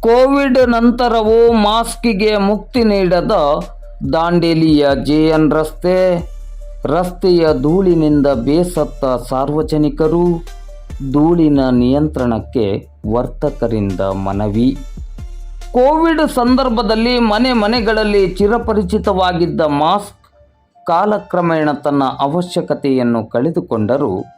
Covid ನಂತರವೂ ಮಾಸ್ಕಿಗೆ ಮುಕ್ತಿ ನೀಡದ ದಾಂಡೇಲಿಯ ಜೆಎನ್ ರಸ್ತೆ. ರಸ್ತೆಯ ಧೂಳಿನಿಂದ ಬೇಸತ್ತ ಸಾರ್ವಜನಿಕರು, ಧೂಳಿನ ನಿಯಂತ್ರಣಕ್ಕೆ ವರ್ತಕರಿಂದ ಮನವಿ. ಕೋವಿಡ್ ಸಂದರ್ಭದಲ್ಲಿ ಮನೆ ಮನೆಗಳಲ್ಲಿ ಚಿರಪರಿಚಿತವಾಗಿದ್ದ ಮಾಸ್ಕ್ ಕಾಲಕ್ರಮೇಣ ತನ್ನ ಅವಶ್ಯಕತೆಯನ್ನು ಕಳೆದುಕೊಂಡರೂ.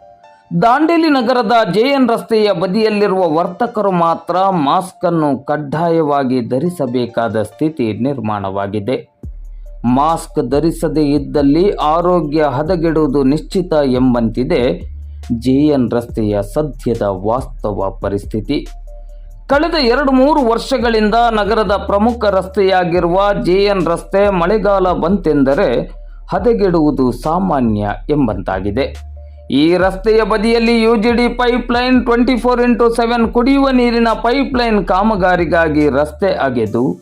ದಾಂಡೇಲಿ ನಗರದ ಜೆಎನ್ ರಸ್ತೆಯ ಬದಿಯಲ್ಲಿರುವ ವರ್ತಕರು ಮಾತ್ರ ಮಾಸ್ಕ್ ಅನ್ನು ಕಡ್ಡಾಯವಾಗಿ ಧರಿಸಬೇಕಾದ ಸ್ಥಿತಿ ನಿರ್ಮಾಣವಾಗಿದೆ. ಮಾಸ್ಕ್ ಧರಿಸದೇ ಇದ್ದಲ್ಲಿ ಆರೋಗ್ಯ ಹದಗೆಡುವುದು ನಿಶ್ಚಿತ ಎಂಬಂತಿದೆ ಜೆಎನ್ ರಸ್ತೆಯ ಸದ್ಯದ ವಾಸ್ತವ ಪರಿಸ್ಥಿತಿ. ಕಳೆದ ಎರಡು ಮೂರು ವರ್ಷಗಳಿಂದ ನಗರದ ಪ್ರಮುಖ ರಸ್ತೆಯಾಗಿರುವ ಜೆಎನ್ ರಸ್ತೆ ಮಳೆಗಾಲ ಬಂತೆಂದರೆ ಹದಗೆಡುವುದು ಸಾಮಾನ್ಯ ಎಂಬಂತಾಗಿದೆ. ಈ ರಸ್ತೆಯ ಬದಿಯಲ್ಲಿ UGD pipeline twenty four into seven ಕುಡಿಯುವ ನೀರಿನ ಪೈಪ್ಲೈನ್ ಕಾಮಗಾರಿಗಾಗಿ ರಸ್ತೆ ಅಗೆದು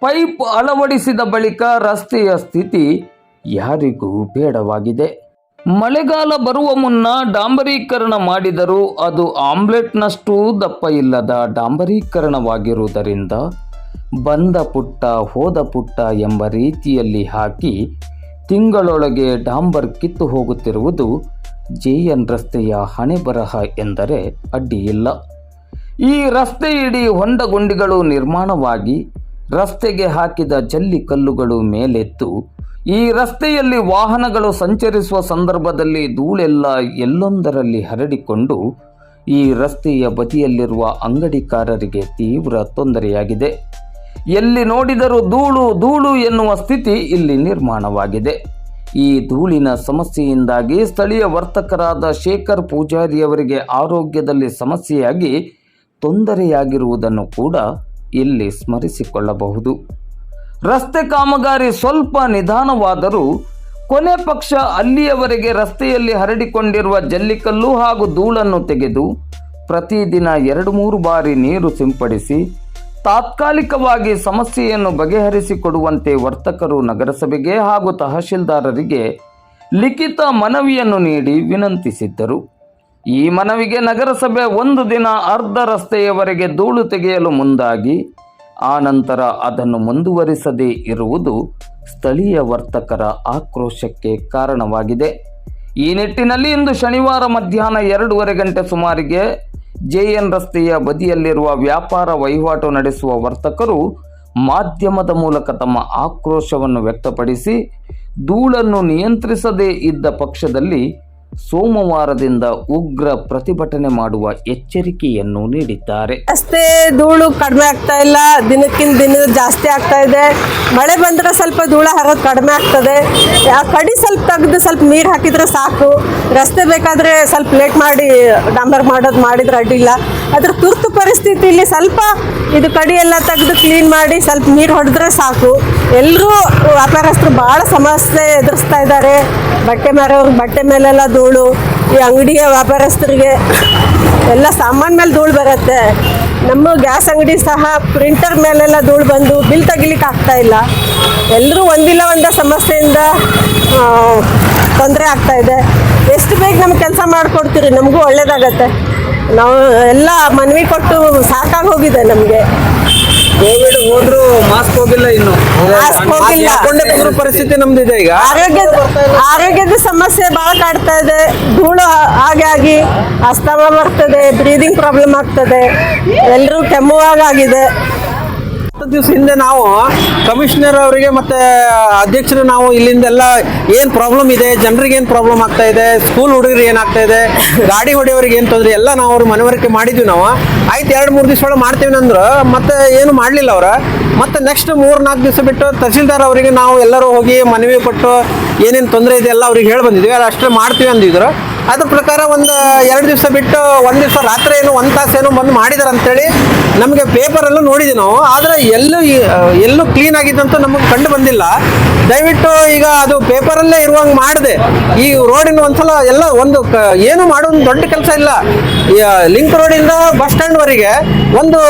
ಪೈಪ್ ಅಳವಡಿಸಿದ ಬಳಿಕ ರಸ್ತೆಯ ಸ್ಥಿತಿ ಯಾರಿಗೂ ಬೇಡವಾಗಿದೆ. ಮಳೆಗಾಲ ಬರುವ ಮುನ್ನ ಡಾಂಬರೀಕರಣ ಮಾಡಿದರೂ ಅದು ಆಮ್ಲೆಟ್ನಷ್ಟು ದಪ್ಪ ಇಲ್ಲದ ಡಾಂಬರೀಕರಣವಾಗಿರುವುದರಿಂದ ಬಂದ ಪುಟ್ಟ ಹೋದ ಪುಟ್ಟ ಎಂಬ ರೀತಿಯಲ್ಲಿ ಹಾಕಿ ತಿಂಗಳೊಳಗೆ ಡಾಂಬರ್ ಕಿತ್ತು ಹೋಗುತ್ತಿರುವುದು ಜೆಎನ್ ರಸ್ತೆಯ ಹಣೆಬರಹ ಎಂದರೆ ಅಡ್ಡಿಯಿಲ್ಲ. ಈ ರಸ್ತೆ ಇಡೀ ಹೊಂಡಗುಂಡಿಗಳು ನಿರ್ಮಾಣವಾಗಿ ರಸ್ತೆಗೆ ಹಾಕಿದ ಜಲ್ಲಿ ಕಲ್ಲುಗಳು ಮೇಲೆತ್ತು. ಈ ರಸ್ತೆಯಲ್ಲಿ ವಾಹನಗಳು ಸಂಚರಿಸುವ ಸಂದರ್ಭದಲ್ಲಿ ಧೂಳೆಲ್ಲ ಎಲ್ಲೊಂದರಲ್ಲಿ ಹರಡಿಕೊಂಡು ಈ ರಸ್ತೆಯ ಬದಿಯಲ್ಲಿರುವ ಅಂಗಡಿಕಾರರಿಗೆ ತೀವ್ರ ತೊಂದರೆಯಾಗಿದೆ. ಎಲ್ಲಿ ನೋಡಿದರೂ ಧೂಳು ಧೂಳು ಎನ್ನುವ ಸ್ಥಿತಿ ಇಲ್ಲಿ ನಿರ್ಮಾಣವಾಗಿದೆ. ಈ ಧೂಳಿನ ಸಮಸ್ಯೆಯಿಂದಾಗಿ ಸ್ಥಳೀಯ ವರ್ತಕರಾದ ಶೇಖರ್ ಪೂಜಾರಿಯವರಿಗೆ ಆರೋಗ್ಯದಲ್ಲಿ ಸಮಸ್ಯೆಯಾಗಿ ತೊಂದರೆಯಾಗಿರುವುದನ್ನು ಕೂಡ ಇಲ್ಲಿ ಸ್ಮರಿಸಿಕೊಳ್ಳಬಹುದು. ರಸ್ತೆ ಕಾಮಗಾರಿ ಸ್ವಲ್ಪ ನಿಧಾನವಾದರೂ ಕೊನೆ ಪಕ್ಷ ಅಲ್ಲಿಯವರೆಗೆ ರಸ್ತೆಯಲ್ಲಿ ಹರಡಿಕೊಂಡಿರುವ ಜಲ್ಲಿಕಲ್ಲು ಹಾಗೂ ಧೂಳನ್ನು ತೆಗೆದು ಪ್ರತಿದಿನ ಎರಡು, ಮೂರು ಬಾರಿ ನೀರು ಸಿಂಪಡಿಸಿ ತಾತ್ಕಾಲಿಕವಾಗಿ ಸಮಸ್ಯೆಯನ್ನು ಬಗೆಹರಿಸಿಕೊಡುವಂತೆ ವರ್ತಕರು ನಗರಸಭೆಗೆ ಹಾಗೂ ತಹಶೀಲ್ದಾರರಿಗೆ ಲಿಖಿತ ಮನವಿಯನ್ನು ನೀಡಿ ವಿನಂತಿಸಿದ್ದರು. ಈ ಮನವಿಗೆ ನಗರಸಭೆ ಒಂದು ದಿನ ಅರ್ಧ ರಸ್ತೆಯವರೆಗೆ ಧೂಳು ತೆಗೆಯಲು ಮುಂದಾಗಿ, ಆ ನಂತರ ಅದನ್ನು ಮುಂದುವರಿಸದೇ ಇರುವುದು ಸ್ಥಳೀಯ ವರ್ತಕರ ಆಕ್ರೋಶಕ್ಕೆ ಕಾರಣವಾಗಿದೆ. ಈ ನಿಟ್ಟಿನಲ್ಲಿ ಇಂದು ಶನಿವಾರ ಮಧ್ಯಾಹ್ನ ಎರಡೂವರೆ ಗಂಟೆ ಸುಮಾರಿಗೆ ಜೆಎನ್ ರಸ್ತೆಯ ಬದಿಯಲ್ಲಿರುವ ವ್ಯಾಪಾರ ವಹಿವಾಟು ನಡೆಸುವ ವರ್ತಕರು ಮಾಧ್ಯಮದ ಮೂಲಕ ತಮ್ಮ ಆಕ್ರೋಶವನ್ನು ವ್ಯಕ್ತಪಡಿಸಿ, ಧೂಳನ್ನು ನಿಯಂತ್ರಿಸದೇ ಇದ್ದ ಪಕ್ಷದಲ್ಲಿ ಸೋಮವಾರದಿಂದ ಉಗ್ರ ಪ್ರತಿಭಟನೆ ಮಾಡುವ ಎಚ್ಚರಿಕೆಯನ್ನು ನೀಡಿದ್ದಾರೆ. ರಸ್ತೆ ಧೂಳು ಕಡಿಮೆ ಆಗ್ತಾ ಇಲ್ಲ. ದಿನಕ್ಕಿಂತ ದಿನ ಜಾಸ್ತಿ ಆಗ್ತಾ ಇದೆ. ಮಳೆ ಬಂದ್ರೆ ಸ್ವಲ್ಪ ಧೂಳ ಹರೋದು ಕಡಿಮೆ ಆಗ್ತದೆ. ಆ ಕಡಿ ಸ್ವಲ್ಪ ತೆಗೆದು ಸ್ವಲ್ಪ ನೀರು ಹಾಕಿದ್ರೆ ಸಾಕು. ರಸ್ತೆ ಬೇಕಾದ್ರೆ ಸ್ವಲ್ಪ ಲೇಟ್ ಮಾಡಿ ಡಾಂಬರ್ ಮಾಡೋದು ಮಾಡಿದ್ರೆ ಅಡ್ಡಿಲ್ಲ ಅದ್ರ ತುರ್ತು ಪರಿಸ್ಥಿತಿಯಲ್ಲಿ ಸ್ವಲ್ಪ ಇದು ಕಡಿ ಎಲ್ಲ ತೆಗೆದು ಕ್ಲೀನ್ ಮಾಡಿ ಸ್ವಲ್ಪ ನೀರು ಹೊಡೆದ್ರೆ ಸಾಕು. ಎಲ್ಲರೂ ವ್ಯಾಪಾರಸ್ಥರು ಭಾಳ ಸಮಸ್ಯೆ ಎದುರಿಸ್ತಾ ಇದ್ದಾರೆ. ಬಟ್ಟೆ ಮಾರೋರು ಬಟ್ಟೆ ಮೇಲೆಲ್ಲ ಧೂಳು. ಈ ಅಂಗಡಿಯ ವ್ಯಾಪಾರಸ್ಥರಿಗೆ ಎಲ್ಲ ಸಾಮಾನ್ ಮೇಲೆ ಧೂಳು ಬರುತ್ತೆ. ನಮ್ಮ ಗ್ಯಾಸ್ ಅಂಗಡಿ ಸಹ ಪ್ರಿಂಟರ್ ಮೇಲೆಲ್ಲ ಧೂಳು ಬಂದು ಬಿಲ್ ತೆಗಿಲಿಕ್ಕೆ ಆಗ್ತಾ ಇಲ್ಲ. ಎಲ್ಲರೂ ಒಂದಿಲ್ಲ ಒಂದ ಸಮಸ್ಯೆಯಿಂದ ತೊಂದರೆ ಆಗ್ತಾ ಇದೆ. ಎಷ್ಟು ಬೇಗ ನಮ್ಗೆ ಕೆಲಸ ಮಾಡಿಕೊಡ್ತೀರಿ? ನಮಗೂ ಒಳ್ಳೇದಾಗತ್ತೆ. ನಾವು ಎಲ್ಲ ಮನವಿ ಕೊಟ್ಟು ಸಾಕಾಗಿ ಹೋಗಿದೆ ನಮಗೆ. ಕೋವಿಡ್ ಹೋದ್ರು ಮಾಸ್ಕ್ ಹೋಗಿಲ್ಲ ಇನ್ನು. ಮಾಸ್ಕ್ ಹೋಗಿಲ್ಲ. ಹಾಕೊಂಡೇ ಕುಂದ್ರೋ ಪರಿಸ್ಥಿತಿ ನಮ್ದಿದೆ ಈಗ. ಆರೋಗ್ಯದ ಆರೋಗ್ಯದ ಸಮಸ್ಯೆ ಭಾಳ ಕಾಡ್ತಾ ಇದೆ. ಧೂಳು ಹಾಗೆ ಆಗಿ ಅಸ್ತಮ ಬರ್ತದೆ ಬ್ರೀದಿಂಗ್ ಪ್ರಾಬ್ಲಮ್ ಆಗ್ತದೆ. ಎಲ್ಲರೂ ಕೆಮ್ಮುವಾಗಿದೆ ಹತ್ತು ದಿವಸ ಹಿಂದೆ ನಾವು ಕಮಿಷನರ್ ಅವರಿಗೆ ಮತ್ತೆ ಅಧ್ಯಕ್ಷರು ನಾವು ಇಲ್ಲಿಂದೆಲ್ಲ ಏನ್ ಪ್ರಾಬ್ಲಮ್ ಇದೆ, ಜನರಿಗೆ ಏನ್ ಪ್ರಾಬ್ಲಮ್ ಆಗ್ತಾ ಇದೆ ಸ್ಕೂಲ್ ಹುಡುಗರಿಗೆ ಏನಾಗ್ತಾ ಇದೆ, ಗಾಡಿ ಹೊಡೆಯವರಿಗೆ ಏನ್ ತೊಂದರೆ, ಎಲ್ಲ ನಾವು ಅವ್ರ ಮನವರಿಕೆ ಮಾಡಿದ್ವಿ ನಾವು. ಆಯ್ತು, ಎರಡು, ಮೂರು ದಿವಸ ಒಳಗೆ ಮಾಡ್ತೀವಿ ಅಂದ್ರೆ, ಮತ್ತೆ ಏನು ಮಾಡಲಿಲ್ಲ ಅವ್ರ. ಮತ್ತೆ ನೆಕ್ಸ್ಟ್ ಮೂರ್ ನಾಲ್ಕು ದಿವಸ ಬಿಟ್ಟು ತಹಸೀಲ್ದಾರ್ ಅವರಿಗೆ ನಾವು ಎಲ್ಲರೂ ಹೋಗಿ ಮನವಿ ಕೊಟ್ಟು ಏನೇನು ತೊಂದರೆ ಇದೆ ಎಲ್ಲ ಅವ್ರಿಗೆ ಹೇಳಿ ಬಂದಿದ್ವಿ ಅದು ಅಷ್ಟೇ ಮಾಡ್ತೀವಿ ಅಂದಿದ್ರು. ಅದ್ರ ಪ್ರಕಾರ ಒಂದು ಎರಡು ದಿವಸ ಬಿಟ್ಟು ಒಂದು ದಿವಸ ರಾತ್ರಿ ಏನು ಒಂದು ತಾಸು ಏನೋ ಬಂದು ಮಾಡಿದಾರೆ ಅಂತೇಳಿ ನಮಗೆ ಪೇಪರಲ್ಲೂ ನೋಡಿದ್ವಿ ನಾವು. ಆದರೆ ಎಲ್ಲೂ ಎಲ್ಲೂ ಕ್ಲೀನ್ ಆಗಿದ್ದಂತೂ ನಮಗೆ ಕಂಡು ಬಂದಿಲ್ಲ. ದಯವಿಟ್ಟು ಈಗ ಅದು ಪೇಪರಲ್ಲೇ ಇರುವಂಗೆ ಮಾಡಿದೆ. ಈ ರೋಡಿನ ಒಂದ್ಸಲ ಎಲ್ಲ ಒಂದು ಏನು ಮಾಡೋ ದೊಡ್ಡ ಕೆಲಸ ಇಲ್ಲ. ಲಿಂಕ್ ರೋಡಿಂದ ಬಸ್ ಸ್ಟ್ಯಾಂಡ್ವರೆಗೆ ಒಂದು,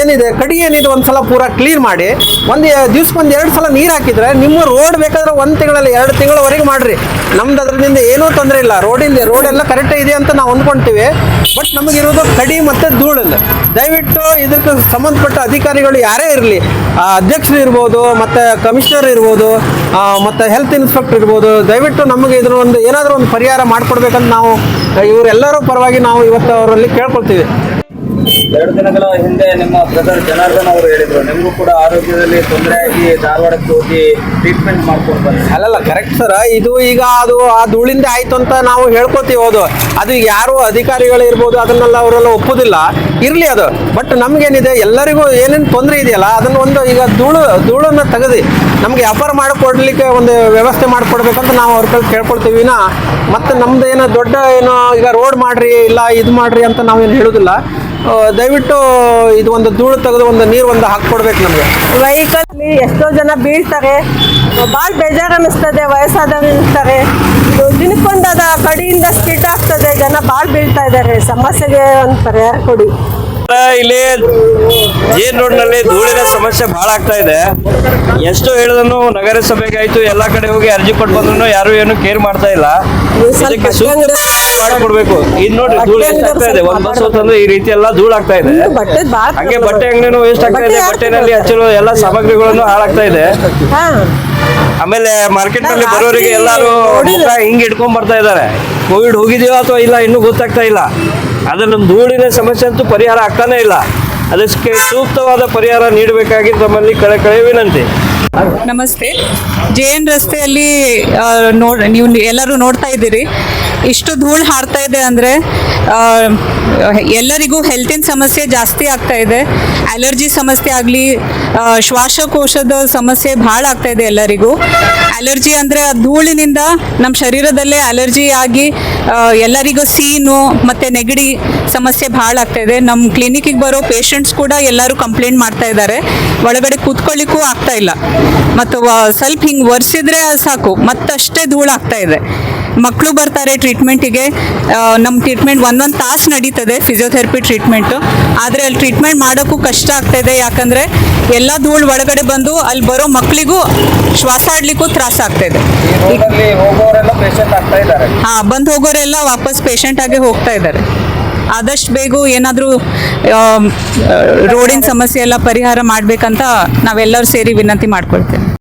ಏನಿದೆ ಕಡಿ ಏನಿದೆ ಒಂದ್ಸಲ ಪೂರಾ ಕ್ಲೀನ್ ಮಾಡಿ, ಒಂದು ದಿವ್ಸಕ್ಕೆ ಒಂದು ಎರಡು ಸಲ ನೀರು ಹಾಕಿದ್ರೆ ನಿಮ್ಮ ರೋಡ್ ಬೇಕಾದ್ರೆ ಒಂದು ತಿಂಗಳಲ್ಲಿ ಎರಡು ತಿಂಗಳವರೆಗೆ ಮಾಡ್ರಿ. ನಮ್ದು ಅದರಿಂದ ಏನೂ ತೊಂದರೆ ಇಲ್ಲ. ರೋಡಿಂದ ರೋಡ್ ಎಲ್ಲ ಕರೆಕ್ಟ್ ಇದೆ ಅಂತ ನಾವು ಅಂದ್ಕೊಂತೀವಿ. ಬಟ್ ಇರೋದು ಕಡಿ ಮತ್ತು ಧೂಳಲ್ಲ. ದಯವಿಟ್ಟು ಇದಕ್ಕೆ ಸಂಬಂಧಪಟ್ಟ ಅಧಿಕಾರಿಗಳು ಯಾರೇ ಇರಲಿ, ಆ, ಅಧ್ಯಕ್ಷರು ಇರ್ಬೋದು, ಮತ್ತು ಕಮಿಷನರ್ ಇರ್ಬೋದು ಮತ್ತು ಹೆಲ್ತ್ ಇನ್ಸ್ಪೆಕ್ಟರ್ ಇರ್ಬೋದು, ದಯವಿಟ್ಟು ನಮಗೆ ಇದ್ರ ಒಂದು ಏನಾದರೂ ಒಂದು ಪರಿಹಾರ ಮಾಡಿಕೊಡ್ಬೇಕಂತ ನಾವು, ಇವರೆಲ್ಲರೂ ಪರವಾಗಿ ನಾವು ಇವತ್ತು ಅವರಲ್ಲಿ ಕೇಳ್ಕೊಳ್ತೀವಿ. ಎರಡು ದಿನಗಳ ಹಿಂದೆ ನಿಮ್ಮ ಬ್ರದರ್ ಜನಾರ್ದನ್ ಅವರು ಹೇಳಿದ್ರು, ನಿಮಗೂ ಕೂಡ ಆರೋಗ್ಯದಲ್ಲಿ ತೊಂದರೆ ಆಗಿ ಧಾರವಾಡಕ್ಕೆ ಹೋಗಿ ಟ್ರೀಟ್ಮೆಂಟ್ ಮಾಡ್ಕೊಂಡು ಅಲ್ಲಲ್ಲ ಕರೆಕ್ಟ್ ಸರ್ ಇದು ಈಗ ಅದು ಆ ಧೂಳಿಂದ ಆಯ್ತು ಅಂತ ನಾವು ಹೇಳ್ಕೊತೀವಿ ಅದು. ಅದು ಯಾರು ಅಧಿಕಾರಿಗಳು ಇರ್ಬೋದು, ಅದನ್ನೆಲ್ಲ ಅವರೆಲ್ಲ ಒಪ್ಪುದಿಲ್ಲ. ಇರಲಿ ಅದು. ಬಟ್ ನಮ್ಗೇನಿದೆ, ಎಲ್ಲರಿಗೂ ಏನೇನು ತೊಂದರೆ ಇದೆಯಲ್ಲ, ಅದನ್ನ ಒಂದು ಈಗ ಧೂಳು, ಧೂಳನ್ನು ತೆಗೆದು ನಮ್ಗೆ ವ್ಯಾಪಾರ ಮಾಡಿಕೊಡ್ಲಿಕ್ಕೆ ಒಂದು ವ್ಯವಸ್ಥೆ ಮಾಡಿಕೊಡ್ಬೇಕಂತ ನಾವು ಅವ್ರ ಕೈ ಕೇಳ್ಕೊಳ್ತೀವಿ. ಮತ್ತೆ ನಮ್ದು ಏನೋ ದೊಡ್ಡ ಏನೋ ಈಗ ರೋಡ್ ಮಾಡ್ರಿ, ಇಲ್ಲ ಇದು ಮಾಡ್ರಿ ಅಂತ ನಾವೇನು ಹೇಳೋದಿಲ್ಲ. ದಯವಿಟ್ಟು ಇದು ಒಂದು ಧೂಳು ತೆಗೆದು ಒಂದು ನೀರು ಒಂದು ಹಾಕ್ಕೊಡ್ಬೇಕು ನಮಗೆ. ವೆಹಿಕಲ್ ಎಷ್ಟೋ ಜನ ಬೀಳ್ತಾರೆ. ಭಾಳ ಬೇಜಾರು ಅನ್ನಿಸ್ತದೆ ವಯಸ್ಸಾದವ್ರು ಇರ್ತಾರೆ ಇದು ದಿನಕ್ಕೊಂದು ಅದ ಕಡಿಯಿಂದ ಸ್ಕಿಡ್ ಆಗ್ತದೆ ಜನ ಭಾಳ ಬೀಳ್ತಾ ಇದ್ದಾರೆ. ಸಮಸ್ಯೆಗೆ ಒಂದು ಪರಿಹಾರ ಕೊಡಿ. ಇಲ್ಲಿ ಜೇನ್ ರೋಡ್ನಲ್ಲಿ ಧೂಳಿನ ಸಮಸ್ಯೆ ಬಹಳ ಆಗ್ತಾ ಇದೆ. ಎಷ್ಟು ಹೇಳಿದ್ರು ನಗರಸಭೆಗೆ ಆಯ್ತು ಎಲ್ಲಾ ಕಡೆ ಹೋಗಿ ಅರ್ಜಿ ಕೊಟ್ಟು ಬಂದ್ರು ಯಾರು ಏನು ಕೇರ್ ಮಾಡ್ತಾ ಇಲ್ಲ. ಮಾಡಿಕೊಡ್ಬೇಕು. ಇದ್ ನೋಡ್ರಿ ಧೂಳು ಎಷ್ಟು ಆಗ್ತಾ ಇದೆ. ಒಂದ್ ಬಸ್ ಹೋತಂದ್ರೆ ಈ ರೀತಿ ಎಲ್ಲ ಧೂಳು ಆಗ್ತಾ ಇದೆ. ಹಂಗೆ ಬಟ್ಟೆ ಅಂಗಡಿನೂ ವೇಸ್ಟ್ ಆಗ್ತಾ ಇದೆ ಬಟ್ಟೆನಲ್ಲಿ ಹಚ್ಚಿರೋ ಎಲ್ಲ ಸಾಮಗ್ರಿಗಳನ್ನು ಹಾಳಾಗ್ತಾ ಇದೆ. ಹಾ. ಆಮೇಲೆ ಮಾರ್ಕೆಟ್ನಲ್ಲಿ ಬರೋರಿಗೆ ಎಲ್ಲಾರು ಮುಖ ಹಿಂಗ್ ಇಟ್ಕೊಂಡ್ ಬರ್ತಾ ಇದಾರೆ ಕೋವಿಡ್ ಹೋಗಿದೆಯೋ ಅಥವಾ ಇಲ್ಲ ಇನ್ನೂ ಗೊತ್ತಾಗ್ತಾ ಇಲ್ಲ. ಅದ್ರ ನಮ್ ಧೂಳಿನ ಸಮಸ್ಯೆ ಅಂತೂ ಪರಿಹಾರ ಆಗ್ತಾನೆ ಇಲ್ಲ. ಅದಕ್ಕೆ ಸೂಕ್ತವಾದ ಪರಿಹಾರ ನೀಡಬೇಕಾಗಿ ತಮ್ಮಲ್ಲಿ ಕಳೆ ಕಳೆ ವಿನಂತಿ. ನಮಸ್ತೆ. ಜೆ ಎನ್ ರಸ್ತೆಯಲ್ಲಿ ನೋಡ್ ನೀವು ಎಲ್ಲರೂ ನೋಡ್ತಾ ಇದ್ದೀರಿ. ಇಷ್ಟು ಧೂಳು ಹಾರ್ತಾ ಇದೆ ಅಂದರೆ ಎಲ್ಲರಿಗೂ ಹೆಲ್ತಿನ ಸಮಸ್ಯೆ ಜಾಸ್ತಿ ಆಗ್ತಾ ಇದೆ. ಅಲರ್ಜಿ ಸಮಸ್ಯೆ ಆಗಲಿ ಶ್ವಾಸಕೋಶದ ಸಮಸ್ಯೆ ಭಾಳ ಆಗ್ತಾ ಇದೆ ಎಲ್ಲರಿಗೂ. ಅಲರ್ಜಿ ಅಂದರೆ ಆ ಧೂಳಿನಿಂದ ನಮ್ಮ ಶರೀರದಲ್ಲೇ ಅಲರ್ಜಿ ಆಗಿ ಎಲ್ಲರಿಗೂ ಸೀನು ಮತ್ತು ನೆಗಡಿ ಸಮಸ್ಯೆ ಭಾಳ ಆಗ್ತಾ ಇದೆ. ನಮ್ಮ ಕ್ಲಿನಿಕ್ಕಿಗೆ ಬರೋ ಪೇಷಂಟ್ಸ್ ಕೂಡ ಎಲ್ಲರೂ ಕಂಪ್ಲೇಂಟ್ ಮಾಡ್ತಾ ಇದ್ದಾರೆ. ಒಳಗಡೆ ಕೂತ್ಕೊಳ್ಳಿಕ್ಕೂ ಆಗ್ತಾ ಇಲ್ಲ. ಮತ್ತು ಸ್ವಲ್ಪ ಹಿಂಗೆ ಒರೆಸಿದ್ರೆ ಸಾಕು, ಮತ್ತಷ್ಟೇ ಧೂಳು ಆಗ್ತಾ ಇದೆ. ಮಕ್ಕಳು ಬರ್ತಾರೆ ಟ್ರೀಟ್ಮೆಂಟಿಗೆ ನಮ್ಮ ಟ್ರೀಟ್ಮೆಂಟ್ ಒಂದೊಂದು ತಾಸು ನಡೀತದೆ ಫಿಸಿಯೋಥೆರಪಿ ಟ್ರೀಟ್ಮೆಂಟು ಆದರೆ ಅಲ್ಲಿ ಟ್ರೀಟ್ಮೆಂಟ್ ಮಾಡೋಕ್ಕೂ ಕಷ್ಟ ಆಗ್ತಾ ಇದೆ ಯಾಕಂದರೆ ಎಲ್ಲ ಧೂಳು ಒಳಗಡೆ ಬಂದು ಅಲ್ಲಿ ಬರೋ ಮಕ್ಕಳಿಗೂ ಶ್ವಾಸ ಆಡ್ಲಿಕ್ಕೂ ತ್ರಾಸ ಆಗ್ತಾ ಇದೆ ಈ ಹೋಗೋರೆಲ್ಲ ಪೇಷಂಟ್ ಆಗ್ತಾ ಇದ್ದಾರೆ. ಹಾಂ ಬಂದು ಹೋಗೋರೆಲ್ಲ ವಾಪಸ್ ಪೇಷಂಟ್ ಆಗಿ ಹೋಗ್ತಾ ಇದ್ದಾರೆ. ಆದಷ್ಟು ಬೇಗ ಏನಾದರೂ ರೋಡಿನ ಸಮಸ್ಯೆ ಎಲ್ಲ ಪರಿಹಾರ ಮಾಡಬೇಕಂತ ನಾವೆಲ್ಲರೂ ಸೇರಿ ವಿನಂತಿ ಮಾಡ್ಕೊಳ್ತೇವೆ.